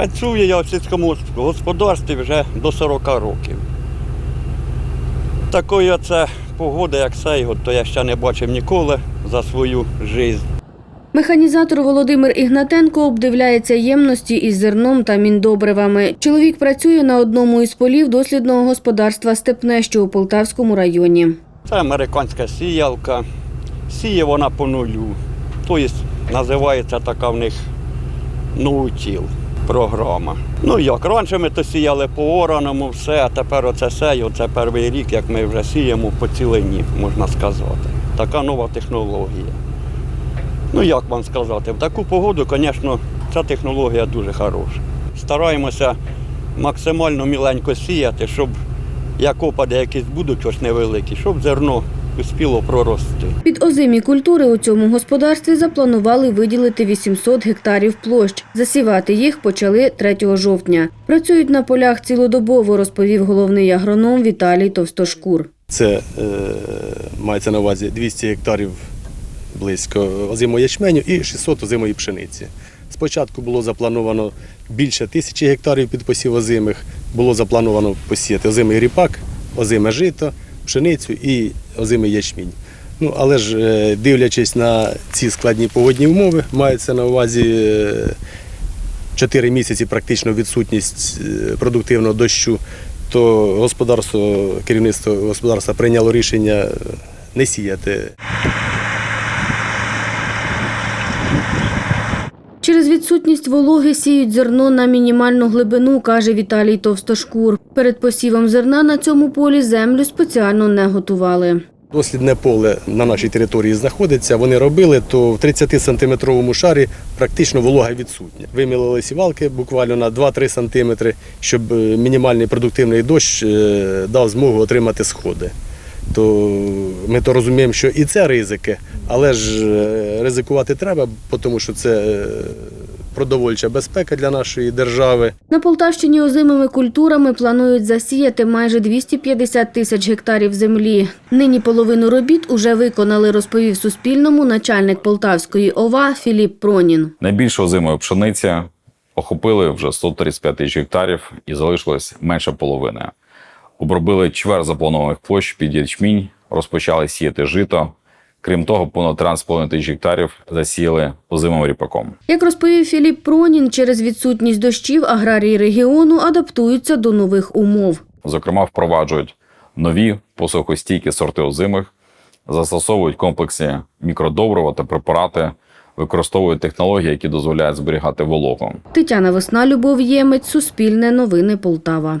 Працюю я в сільському господарстві вже до 40 років. Такої оце погоди, як цей, то я ще не бачив ніколи за свою життя. Механізатор Володимир Ігнатенко обдивляється ємності із зерном та міндобривами. Чоловік працює на одному із полів дослідного господарства Степне, що у Полтавському районі. Це американська сіялка. Сіє вона по нулю. Тобто називається така в них ноутіл програма. Ну як, раніше ми то сіяли по ораному, все, а тепер оце сею, це перший рік, як ми вже сіємо по цілині, можна сказати. Така нова технологія. Ну як вам сказати, в таку погоду, звісно, ця технологія дуже хороша. Стараємося максимально міленько сіяти, щоб як опади якісь будуть ось невеликі, щоб зерно успіло прорости. Під озимі культури у цьому господарстві запланували виділити 800 гектарів площ. Засівати їх почали 3 жовтня. Працюють на полях цілодобово, розповів головний агроном Віталій Товстошкур. Це е, мається на увазі 200 гектарів близько озимої ячменю і 600 озимої пшениці. Спочатку було заплановано більше тисячі гектарів під посів озимих. Було заплановано посіяти озимий ріпак, озиме жито, пшеницю і озимий ячмінь. Ну, але ж е, дивлячись на ці складні погодні умови, мається на увазі е, 4 місяці практично відсутність е, продуктивного дощу, то господарство, керівництво господарства прийняло рішення е, не сіяти. Через відсутність вологи сіють зерно на мінімальну глибину, каже Віталій Товстошкур. Перед посівом зерна на цьому полі землю спеціально не готували. Дослідне поле на нашій території знаходиться. Вони робили, то в 30-сантиметровому шарі практично волога відсутня. Вимілили сівалки буквально на 2-3 сантиметри, щоб е, мінімальний продуктивний дощ е, дав змогу отримати сходи. То ми то розуміємо, що і це ризики, але ж е, ризикувати треба, тому що це е, продовольча безпека для нашої держави. На Полтавщині озимими культурами планують засіяти майже 250 тисяч гектарів землі. Нині половину робіт уже виконали, розповів Суспільному начальник Полтавської ОВА Філіп Пронін. Найбільше озимої пшениці охопили вже 135 тисяч гектарів і залишилось менше половини. Обробили чвер запланованих площ під ячмінь, розпочали сіяти жито. Крім того, понад 13,5 тисяч гектарів засіяли озимим ріпаком. Як розповів Філіп Пронін, через відсутність дощів аграрії регіону адаптуються до нових умов. Зокрема, впроваджують нові посухостійкі сорти озимих, застосовують комплексі мікродобрива та препарати, використовують технології, які дозволяють зберігати вологу. Тетяна Весна, Любов Ємець, Суспільне новини Полтава.